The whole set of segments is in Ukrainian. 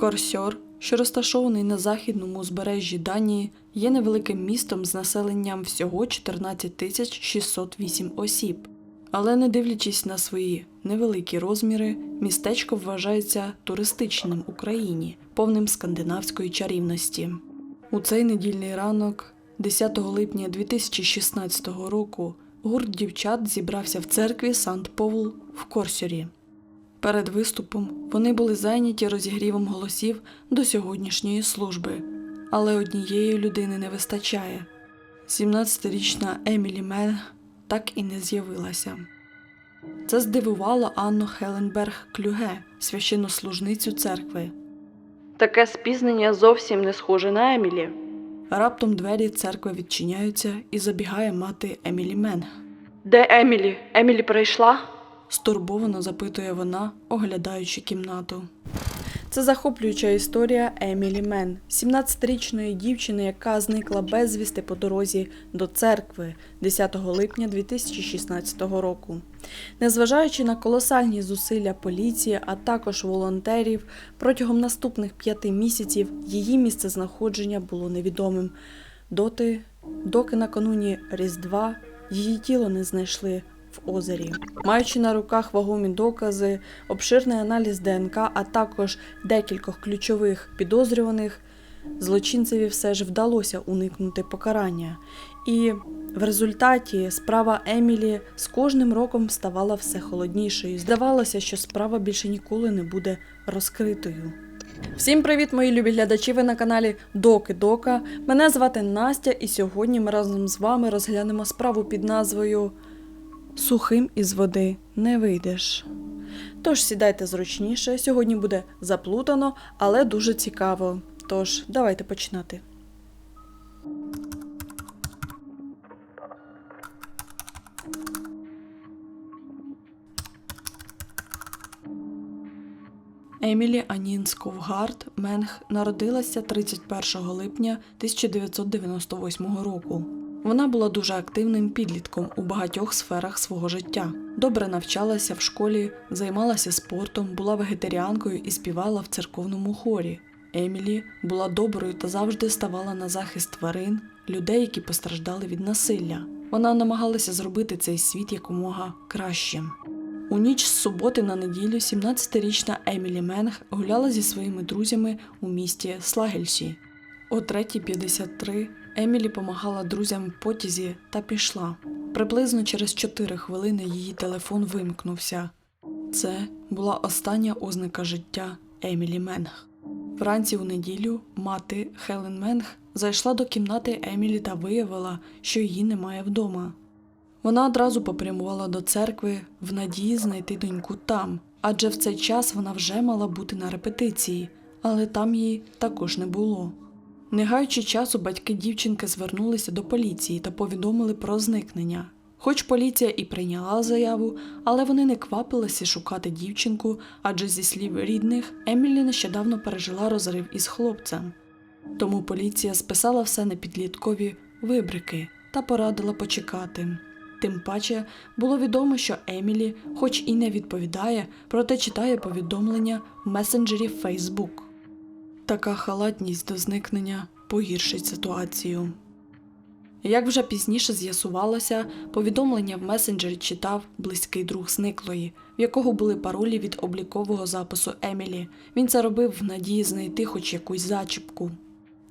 Корсьор, що розташований на західному узбережжі Данії, є невеликим містом з населенням всього 14 тисяч 608 осіб. Але не дивлячись на свої невеликі розміри, містечко вважається туристичним у країні, повним скандинавської чарівності. У цей недільний ранок, 10 липня 2016 року, гурт дівчат зібрався в церкві Сант Повл в Корсьорі. Перед виступом вони були зайняті розігрівом голосів до сьогоднішньої служби, але однієї людини не вистачає. 17-річна Емілі Менг так і не з'явилася. Це здивувало Анну Хеленберг Клюге, священнослужницю церкви. Таке спізнення зовсім не схоже на Емілі. Раптом двері церкви відчиняються і забігає мати Емілі Менг. Де Емілі? Емілі прийшла? Стурбовано запитує вона, оглядаючи кімнату. Це захоплююча історія Емілі Мен, 17-річної дівчини, яка зникла безвісти по дорозі до церкви 10 липня 2016 року. Незважаючи на колосальні зусилля поліції, а також волонтерів, протягом наступних п'яти місяців її місцезнаходження було невідомим. Доти, доки накануні Різдва її тіло не знайшли в озері. Маючи на руках вагомі докази, обширний аналіз ДНК, а також декількох ключових підозрюваних, злочинцеві все ж вдалося уникнути покарання. І в результаті справа Емілі з кожним роком ставала все холоднішою. Здавалося, що справа більше ніколи не буде розкритою. Всім привіт, мої любі глядачі! Ви на каналі Доки Дока. Мене звати Настя, і сьогодні ми разом з вами розглянемо справу під назвою Сухим із води не вийдеш. Тож сідайте зручніше, сьогодні буде заплутано, але дуже цікаво. Тож, давайте починати. Емілі Анін Сковгард Менг народилася 31 липня 1998 року. Вона була дуже активним підлітком у багатьох сферах свого життя. Добре навчалася в школі, займалася спортом, була вегетаріанкою і співала в церковному хорі. Емілі була доброю та завжди ставала на захист тварин, людей, які постраждали від насилля. Вона намагалася зробити цей світ якомога кращим. У ніч з суботи на неділю 17-річна Емілі Менг гуляла зі своїми друзями у місті Слагельсі. О 3.53 Емілі помагала друзям в потязі та пішла. Приблизно через 4 хвилини її телефон вимкнувся. Це була остання ознака життя Емілі Менг. Вранці у неділю мати Хелен Менг зайшла до кімнати Емілі та виявила, що її немає вдома. Вона одразу попрямувала до церкви в надії знайти доньку там, адже в цей час вона вже мала бути на репетиції, але там її також не було. Не гаючи часу, батьки дівчинки звернулися до поліції та повідомили про зникнення. Хоч поліція і прийняла заяву, але вони не квапилися шукати дівчинку, адже зі слів рідних Емілі нещодавно пережила розрив із хлопцем. Тому поліція списала все на підліткові вибрики та порадила почекати. Тим паче було відомо, що Емілі, хоч і не відповідає, проте читає повідомлення в месенджері Facebook. Така халатність до зникнення погіршить ситуацію. Як вже пізніше з'ясувалося, повідомлення в месенджері читав близький друг зниклої, в якого були паролі від облікового запису Емілі. Він це робив в надії знайти хоч якусь зачіпку.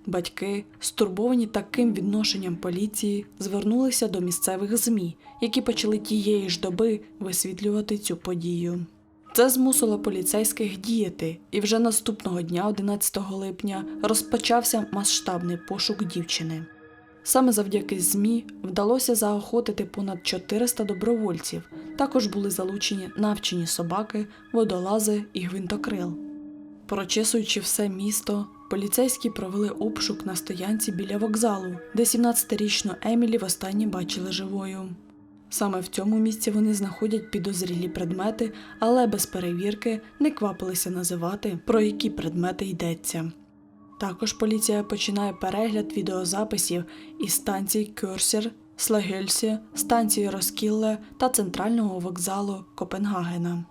Батьки, стурбовані таким відношенням поліції, звернулися до місцевих ЗМІ, які почали тієї ж доби висвітлювати цю подію. Це змусило поліцейських діяти, і вже наступного дня, 11 липня, розпочався масштабний пошук дівчини. Саме завдяки ЗМІ вдалося заохотити понад 400 добровольців. Також були залучені навчені собаки, водолази і гвинтокрил. Прочесуючи все місто, поліцейські провели обшук на стоянці біля вокзалу, де 17-річну Емілі востаннє бачили живою. Саме в цьому місці вони знаходять підозрілі предмети, але без перевірки не квапилися називати, про які предмети йдеться. Також поліція починає перегляд відеозаписів із станцій Кюрсер, Слагельсі, станції Роскілле та центрального вокзалу Копенгагена.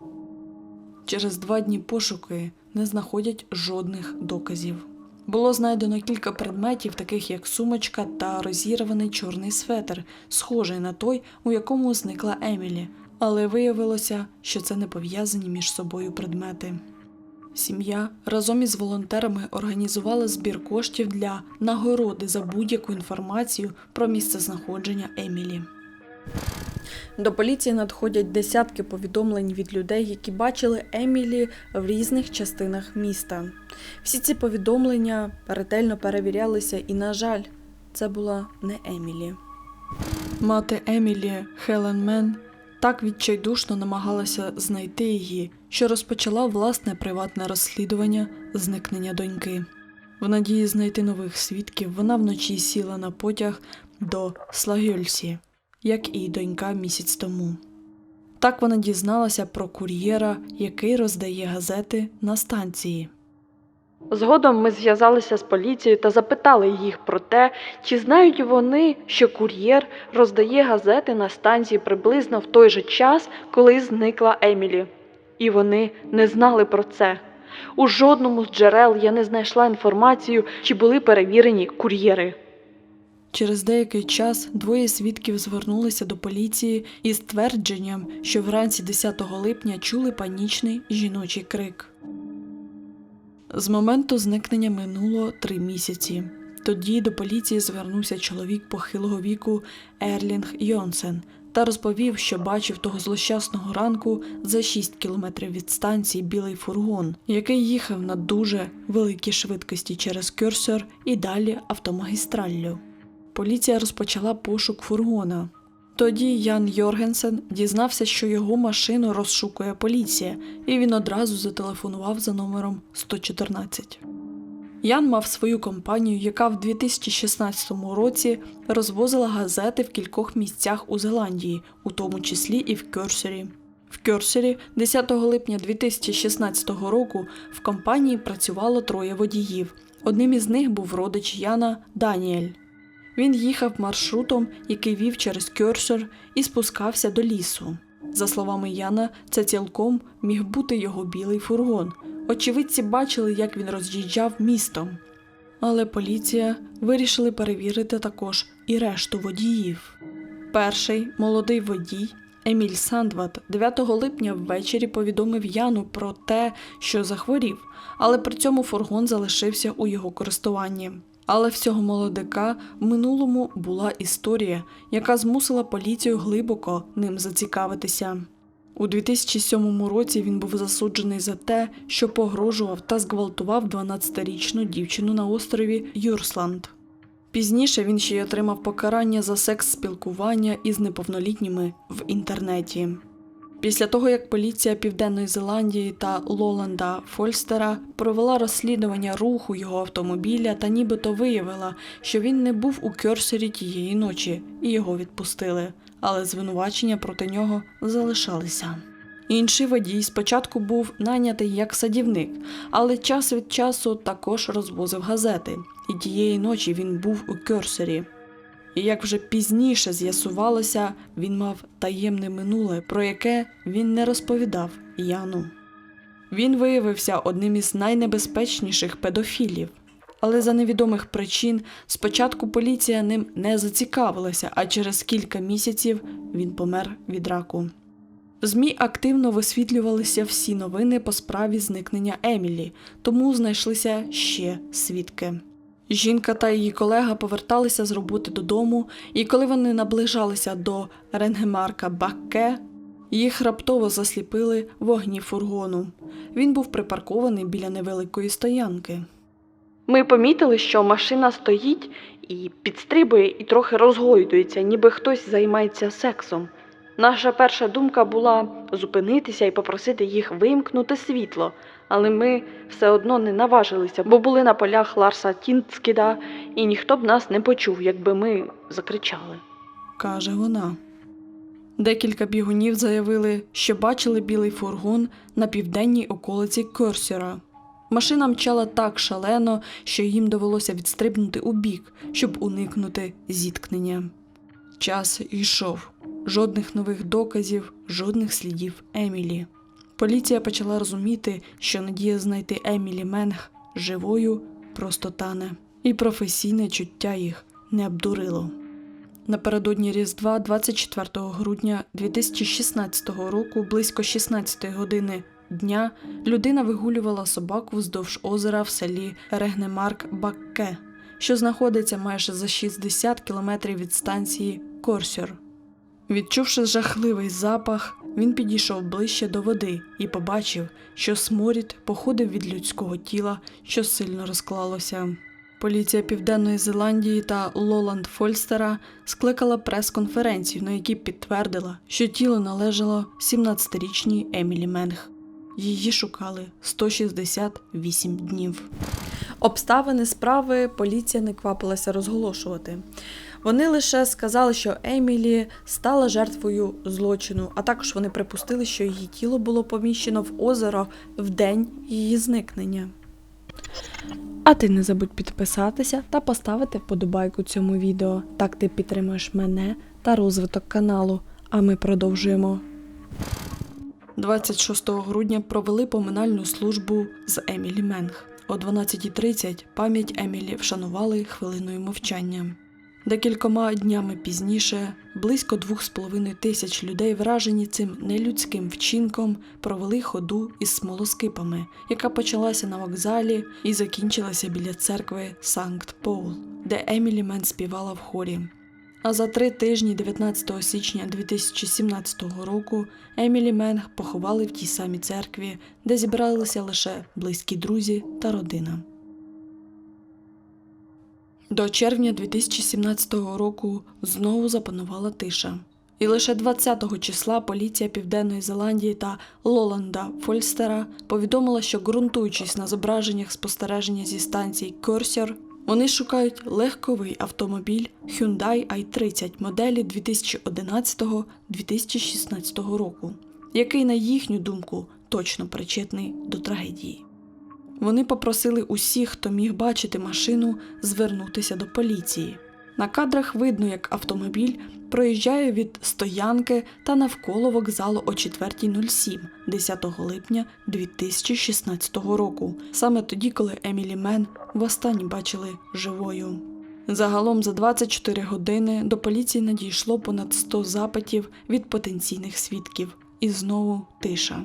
Через два дні пошуки не знаходять жодних доказів. Було знайдено кілька предметів, таких як сумочка та розірваний чорний светр, схожий на той, у якому зникла Емілі, але виявилося, що це не пов'язані між собою предмети. Сім'я разом із волонтерами організувала збір коштів для нагороди за будь-яку інформацію про місце знаходження Емілі. До поліції надходять десятки повідомлень від людей, які бачили Емілі в різних частинах міста. Всі ці повідомлення ретельно перевірялися, і, на жаль, це була не Емілі. Мати Емілі Хелен Мен так відчайдушно намагалася знайти її, що розпочала власне приватне розслідування зникнення доньки. В надії знайти нових свідків вона вночі сіла на потяг до Слагюльсі, як і донька місяць тому. Так вона дізналася про кур'єра, який роздає газети на станції. Згодом ми зв'язалися з поліцією та запитали їх про те, чи знають вони, що кур'єр роздає газети на станції приблизно в той же час, коли зникла Емілі. І вони не знали про це. У жодному з джерел я не знайшла інформацію, чи були перевірені кур'єри. Через деякий час двоє свідків звернулися до поліції із твердженням, що вранці 10 липня чули панічний жіночий крик. З моменту зникнення минуло три місяці. Тоді до поліції звернувся чоловік похилого віку Ерлінг Йонсен та розповів, що бачив того злощасного ранку за 6 кілометрів від станції білий фургон, який їхав на дуже великій швидкості через Кюрсор і далі автомагістраллю. Поліція розпочала пошук фургона. Тоді Ян Йоргенсен дізнався, що його машину розшукує поліція, і він одразу зателефонував за номером 114. Ян мав свою компанію, яка в 2016 році розвозила газети в кількох місцях у Зеландії, у тому числі і в Кьорсері. В Кьорсері 10 липня 2016 року в компанії працювало троє водіїв. Одним із них був родич Яна Даніель. Він їхав маршрутом, який вів через Кьорсер і спускався до лісу. За словами Яна, це цілком міг бути його білий фургон. Очевидці бачили, як він роз'їжджав містом. Але поліція вирішили перевірити також і решту водіїв. Перший молодий водій Еміль Сандват 9 липня ввечері повідомив Яну про те, що захворів, але при цьому фургон залишився у його користуванні. Але в цього молодика в минулому була історія, яка змусила поліцію глибоко ним зацікавитися. У 2007 році він був засуджений за те, що погрожував та зґвалтував 12-річну дівчину на острові Юрсланд. Пізніше він ще й отримав покарання за секс-спілкування із неповнолітніми в інтернеті. Після того, як поліція Південної Зеландії та Лоланда Фольстера провела розслідування руху його автомобіля та нібито виявила, що він не був у Кьорсері тієї ночі, і його відпустили, але звинувачення проти нього залишалися. Інший водій спочатку був найнятий як садівник, але час від часу також розвозив газети, і тієї ночі він був у Кьорсері. І як вже пізніше з'ясувалося, він мав таємне минуле, про яке він не розповідав Яну. Він виявився одним із найнебезпечніших педофілів, але за невідомих причин спочатку поліція ним не зацікавилася, а через кілька місяців він помер від раку. ЗМІ активно висвітлювалися всі новини по справі зникнення Емілі, тому знайшлися ще свідки. Жінка та її колега поверталися з роботи додому, і коли вони наближалися до Ренгемарка Бакке, їх раптово засліпили вогні фургону. Він був припаркований біля невеликої стоянки. Ми помітили, що машина стоїть і підстрибує, і трохи розгойдується, ніби хтось займається сексом. Наша перша думка була зупинитися і попросити їх вимкнути світло, але ми все одно не наважилися, бо були на полях Ларса Тінцкіда, і ніхто б нас не почув, якби ми закричали. каже вона. Декілька бігунів заявили, що бачили білий фургон на південній околиці Кьорсера. Машина мчала так шалено, що їм довелося відстрибнути у бік, щоб уникнути зіткнення. Час йшов. Жодних нових доказів, жодних слідів Емілі. Поліція почала розуміти, що надія знайти Емілі Менг живою просто тане, і професійне чуття їх не обдурило. Напередодні Різдва, 24 грудня 2016 року, близько 16 години дня, людина вигулювала собаку вздовж озера в селі Регнемарк Бакке, що знаходиться майже за 60 кілометрів від станції Корсьор. Відчувши жахливий запах, він підійшов ближче до води і побачив, що сморід походив від людського тіла, що сильно розклалося. Поліція Південної Зеландії та Лоланд Фольстера скликала прес-конференцію, на якій підтвердила, що тіло належало 17-річній Емілі Менг. Її шукали 168 днів. Обставини справи поліція не квапилася розголошувати. Вони лише сказали, що Емілі стала жертвою злочину, а також вони припустили, що її тіло було поміщено в озеро в день її зникнення. А ти не забудь підписатися та поставити вподобайку цьому відео. Так ти підтримаєш мене та розвиток каналу. А ми продовжуємо. 26 грудня провели поминальну службу з Емілі Менг. О 12.30 пам'ять Емілі вшанували хвилиною мовчання. Декількома днями пізніше близько двох з половиною тисяч людей, вражені цим нелюдським вчинком, провели ходу із смолоскипами, яка почалася на вокзалі і закінчилася біля церкви Санкт Поул, де Емілі Мен співала в хорі. А за три тижні, 19 січня 2017 року, Емілі Менг поховали в тій самій церкві, де зібралися лише близькі друзі та родина. До червня 2017 року знову запанувала тиша. І лише 20-го числа поліція Південної Зеландії та Лоланда Фольстера повідомила, що ґрунтуючись на зображеннях спостереження зі станції Корсер, вони шукають легковий автомобіль Hyundai i30 моделі 2011-2016 року, який, на їхню думку, точно причетний до трагедії. Вони попросили усіх, хто міг бачити машину, звернутися до поліції. На кадрах видно, як автомобіль проїжджає від стоянки та навколо вокзалу о 4.07 10 липня 2016 року, саме тоді, коли Емілі Мен востаннє бачили живою. Загалом за 24 години до поліції надійшло понад 100 запитів від потенційних свідків. І знову тиша.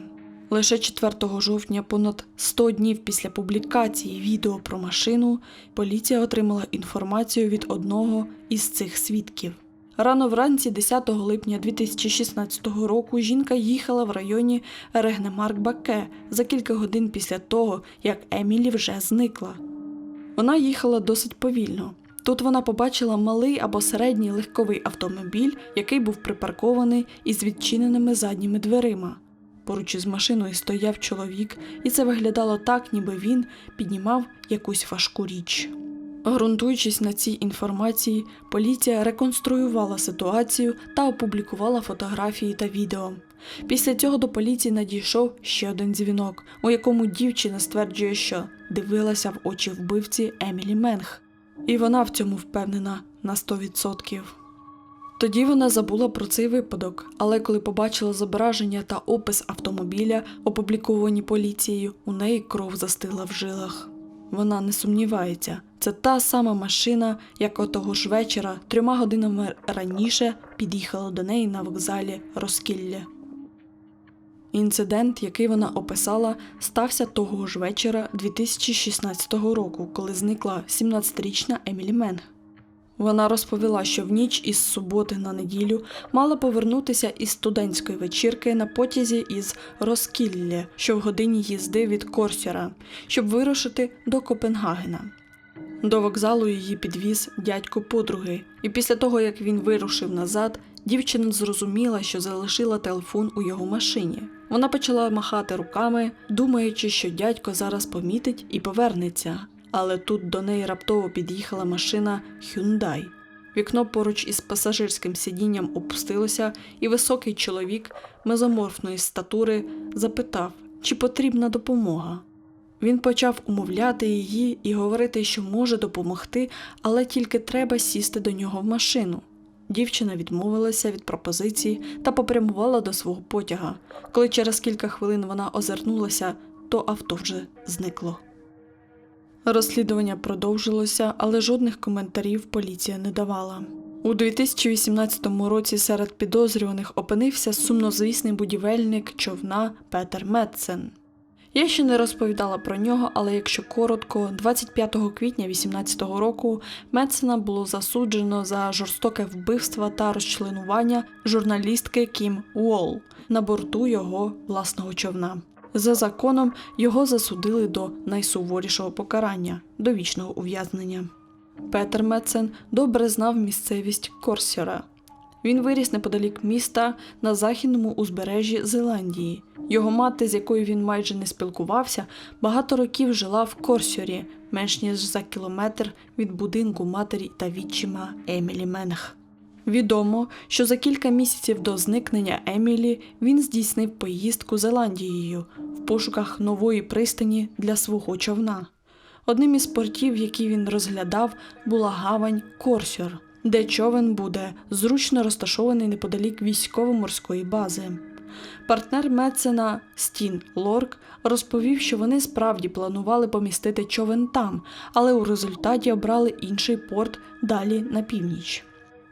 Лише 4 жовтня, понад 100 днів після публікації відео про машину, поліція отримала інформацію від одного із цих свідків. Рано вранці 10 липня 2016 року жінка їхала в районі Регнемарк Баке за кілька годин після того, як Емілі вже зникла. Вона їхала досить повільно. Тут вона побачила малий або середній легковий автомобіль, який був припаркований із відчиненими задніми дверима. Поруч із машиною стояв чоловік, і це виглядало так, ніби він піднімав якусь важку річ. Ґрунтуючись на цій інформації, поліція реконструювала ситуацію та опублікувала фотографії та відео. Після цього до поліції надійшов ще один дзвінок, у якому дівчина стверджує, що дивилася в очі вбивці Емілі Менг, і вона в цьому впевнена на 100%. Тоді вона забула про цей випадок, але коли побачила зображення та опис автомобіля, опубліковані поліцією, у неї кров застигла в жилах. Вона не сумнівається, це та сама машина, яка того ж вечора, трьома годинами раніше, під'їхала до неї на вокзалі Роскілля. Інцидент, який вона описала, стався того ж вечора 2016 року, коли зникла 17-річна Емілі Менг. Вона розповіла, що в ніч із суботи на неділю мала повернутися із студентської вечірки на потязі із Роскілля, що в годині їзди від Корсера, щоб вирушити до Копенгагена. До вокзалу її підвіз дядько подруги, і після того, як він вирушив назад, дівчина зрозуміла, що залишила телефон у його машині. Вона почала махати руками, думаючи, що дядько зараз помітить і повернеться. Але тут до неї раптово під'їхала машина Hyundai. Вікно поруч із пасажирським сидінням опустилося, і високий чоловік мезоморфної статури запитав, чи потрібна допомога. Він почав умовляти її і говорити, що може допомогти, але тільки треба сісти до нього в машину. Дівчина відмовилася від пропозиції та попрямувала до свого потяга. Коли через кілька хвилин вона озирнулася, то авто вже зникло. Розслідування продовжилося, але жодних коментарів поліція не давала. У 2018 році серед підозрюваних опинився сумнозвісний будівельник човна Петер Метцен. Я ще не розповідала про нього, але якщо коротко, 25 квітня 2018 року Метцена було засуджено за жорстоке вбивство та розчленування журналістки Кім Уолл на борту його власного човна. За законом його засудили до найсуворішого покарання довічного ув'язнення. Петер Метцен добре знав місцевість Корсера. Він виріс неподалік міста на західному узбережжі Зеландії. Його мати, з якою він майже не спілкувався, багато років жила в Корсьорі, менш ніж за кілометр від будинку матері та відчима Емілі Менг. Відомо, що за кілька місяців до зникнення Емілі він здійснив поїздку Зеландією в пошуках нової пристані для свого човна. Одним із портів, які він розглядав, була гавань Корсьор, де човен буде зручно розташований неподалік військово-морської бази. Партнер Мецена Стін Лорк розповів, що вони справді планували помістити човен там, але у результаті обрали інший порт далі на північ.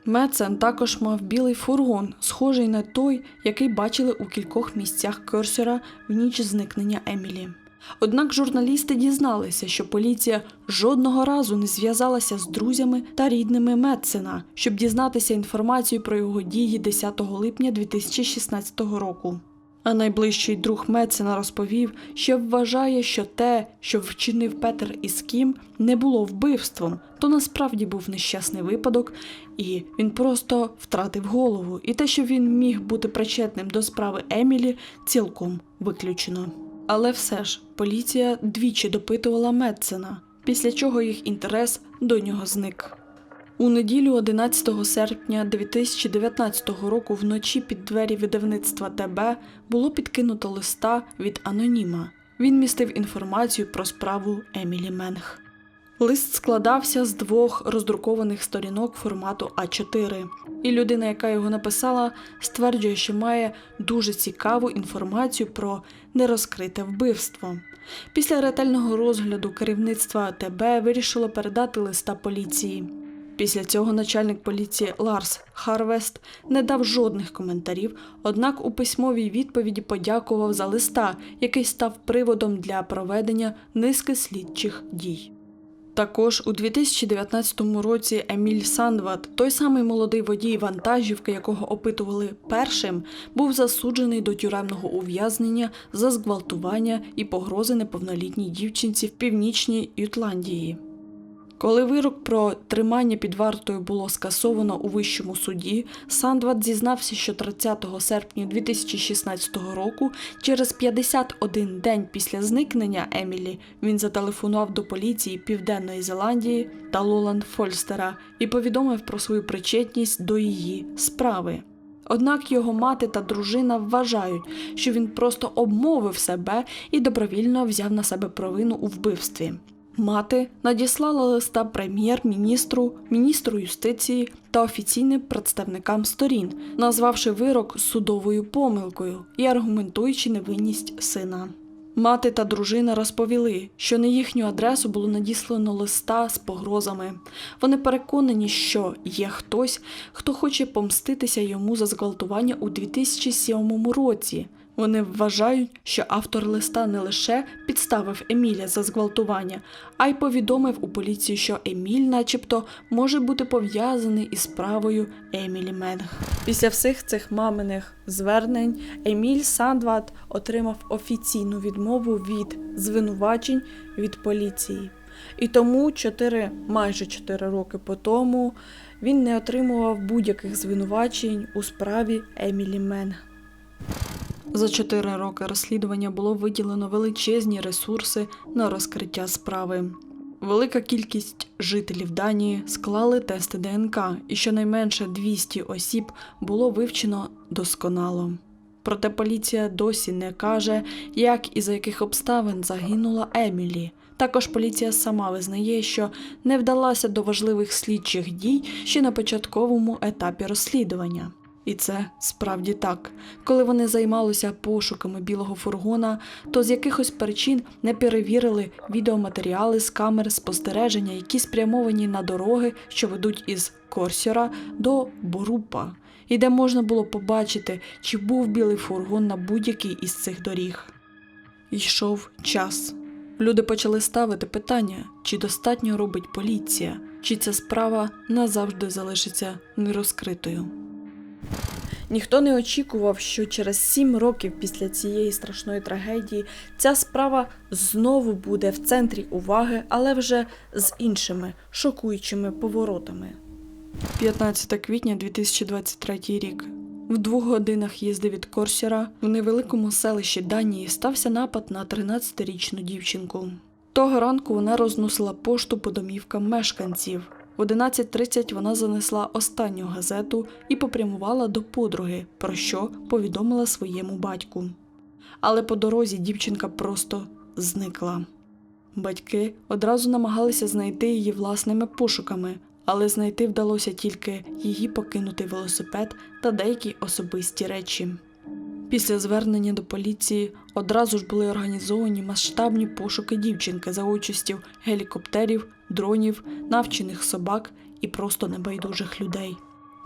Мецен також мав білий фургон, схожий на той, який бачили у кількох місцях Керсера в ніч зникнення Емілі. Однак журналісти дізналися, що поліція жодного разу не зв'язалася з друзями та рідними Медсена, щоб дізнатися інформацію про його дії 10 липня 2016 року. А найближчий друг Метцена розповів, що вважає, що те, що вчинив Петер із Кім, не було вбивством, то насправді був нещасний випадок, і він просто втратив голову, і те, що він міг бути причетним до справи Емілі, цілком виключено. Але все ж поліція двічі допитувала Метцена, після чого їх інтерес до нього зник. У неділю 11 серпня 2019 року вночі під двері видавництва ТБ було підкинуто листа від аноніма. Він містив інформацію про справу Емілі Менг. Лист складався з двох роздрукованих сторінок формату А4, і людина, яка його написала, стверджує, що має дуже цікаву інформацію про нерозкрите вбивство. Після ретельного розгляду керівництва ТБ вирішило передати листа поліції. Після цього начальник поліції Ларс Харвест не дав жодних коментарів, однак у письмовій відповіді подякував за листа, який став приводом для проведення низки слідчих дій. Також у 2019 році Еміль Сандват, той самий молодий водій вантажівки, якого опитували першим, був засуджений до тюремного ув'язнення за зґвалтування і погрози неповнолітній дівчинці в північній Ютландії. Коли вирок про тримання під вартою було скасовано у вищому суді, Сандват зізнався, що 30 серпня 2016 року, через 51 день після зникнення Емілі, він зателефонував до поліції Південної Зеландії та Лоланд Фольстера і повідомив про свою причетність до її справи. Однак його мати та дружина вважають, що він просто обмовив себе і добровільно взяв на себе провину у вбивстві. Мати надіслала листа прем'єр-міністру, міністру юстиції та офіційним представникам сторін, назвавши вирок судовою помилкою і аргументуючи невинність сина. Мати та дружина розповіли, що на їхню адресу було надіслано листа з погрозами. Вони переконані, що є хтось, хто хоче помститися йому за зґвалтування у 2007 році. Вони вважають, що автор листа не лише підставив Еміля за зґвалтування, а й повідомив у поліцію, що Еміль, начебто, може бути пов'язаний із справою Емілі Менг. Після всіх цих маминих звернень Еміль Сандват отримав офіційну відмову від звинувачень від поліції. І тому 4, майже 4 роки по тому він не отримував будь-яких звинувачень у справі Емілі Менг. За чотири роки розслідування було виділено величезні ресурси на розкриття справи. Велика кількість жителів Данії склали тести ДНК, і щонайменше 200 осіб було вивчено досконало. Проте поліція досі не каже, як і за яких обставин загинула Емілі, Також поліція сама визнає, що не вдалася до важливих слідчих дій ще на початковому етапі розслідування. І це справді так. Коли вони займалися пошуками білого фургона, то з якихось причин не перевірили відеоматеріали з камер спостереження, які спрямовані на дороги, що ведуть із Корсера до Борупа, і де можна було побачити, чи був білий фургон на будь-якій із цих доріг. Йшов час. Люди почали ставити питання, чи достатньо робить поліція, чи ця справа назавжди залишиться нерозкритою. Ніхто не очікував, що через сім років після цієї страшної трагедії ця справа знову буде в центрі уваги, але вже з іншими шокуючими поворотами. 15 квітня 2023 рік. В двох годинах їзди від Корсера в невеликому селищі Данії стався напад на 13-річну дівчинку. Того ранку вона розносила пошту по домівкам мешканців. В 11.30 вона занесла останню газету і попрямувала до подруги, про що повідомила своєму батьку. Але по дорозі дівчинка просто зникла. Батьки одразу намагалися знайти її власними пошуками, але знайти вдалося тільки її покинутий велосипед та деякі особисті речі. Після звернення до поліції одразу ж були організовані масштабні пошуки дівчинки за участю гелікоптерів, дронів, навчених собак і просто небайдужих людей.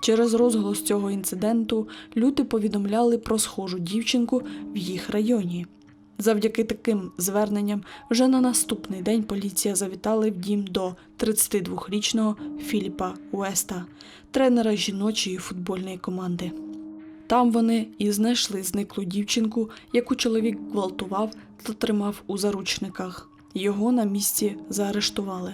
Через розголос цього інциденту люди повідомляли про схожу дівчинку в їх районі. Завдяки таким зверненням вже на наступний день поліція завітала в дім до 32-річного Філіпа Уеста, тренера жіночої футбольної команди. Там вони і знайшли зниклу дівчинку, яку чоловік гвалтував та тримав у заручниках. Його на місці заарештували.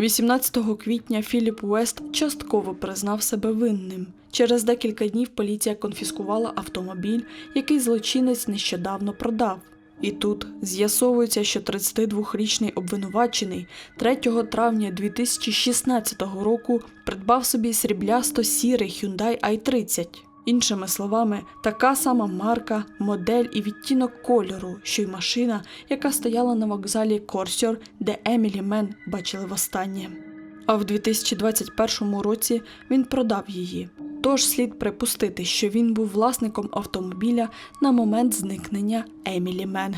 18 квітня Філіп Уест частково признав себе винним. Через декілька днів поліція конфіскувала автомобіль, який злочинець нещодавно продав. І тут з'ясовується, що 32-річний обвинувачений 3 травня 2016 року придбав собі сріблясто сірий Hyundai i30. Іншими словами, така сама марка, модель і відтінок кольору, що й машина, яка стояла на вокзалі Корсьор, де Емілі Мен бачили востаннє. А в 2021 році він продав її. Тож слід припустити, що він був власником автомобіля на момент зникнення Емілі Мен.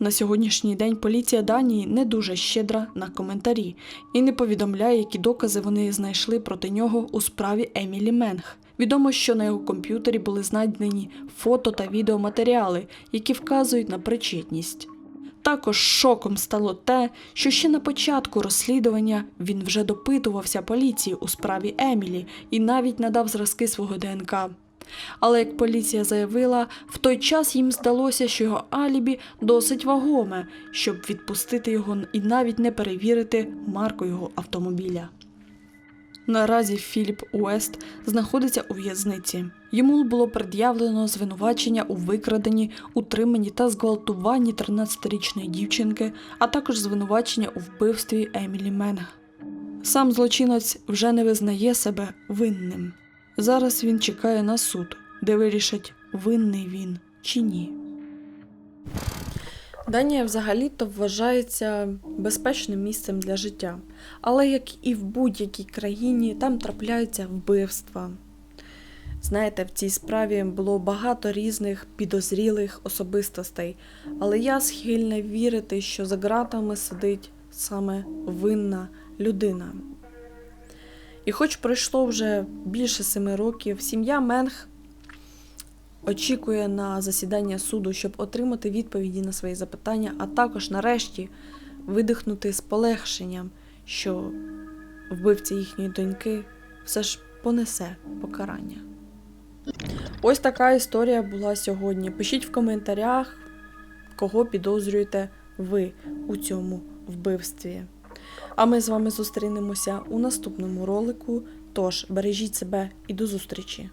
На сьогоднішній день поліція Данії не дуже щедра на коментарі і не повідомляє, які докази вони знайшли проти нього у справі Емілі Менг. Відомо, що на його комп'ютері були знайдені фото та відеоматеріали, які вказують на причетність. Також шоком стало те, що ще на початку розслідування він вже допитувався поліції у справі Емілі і навіть надав зразки свого ДНК. Але як поліція заявила, в той час їм здалося, що його алібі досить вагоме, щоб відпустити його і навіть не перевірити марку його автомобіля. Наразі Філіп Уест знаходиться у в'язниці. Йому було пред'явлено звинувачення у викраденні, утриманні та зґвалтуванні 13-річної дівчинки, а також звинувачення у вбивстві Емілі Менг. Сам злочинець вже не визнає себе винним. Зараз він чекає на суд, де вирішать, винний він чи ні. Данія взагалі-то вважається безпечним місцем для життя. Але як і в будь-якій країні, там трапляються вбивства. Знаєте, в цій справі було багато різних підозрілих особистостей, але я схильна вірити, що за ґратами сидить саме винна людина. І хоч пройшло вже більше семи років, сім'я Менг очікує на засідання суду, щоб отримати відповіді на свої запитання, а також нарешті видихнути з полегшенням, що вбивця їхньої доньки все ж понесе покарання. Ось така історія була сьогодні. Пишіть в коментарях, кого підозрюєте ви у цьому вбивстві. А ми з вами зустрінемося у наступному ролику. Тож бережіть себе і до зустрічі!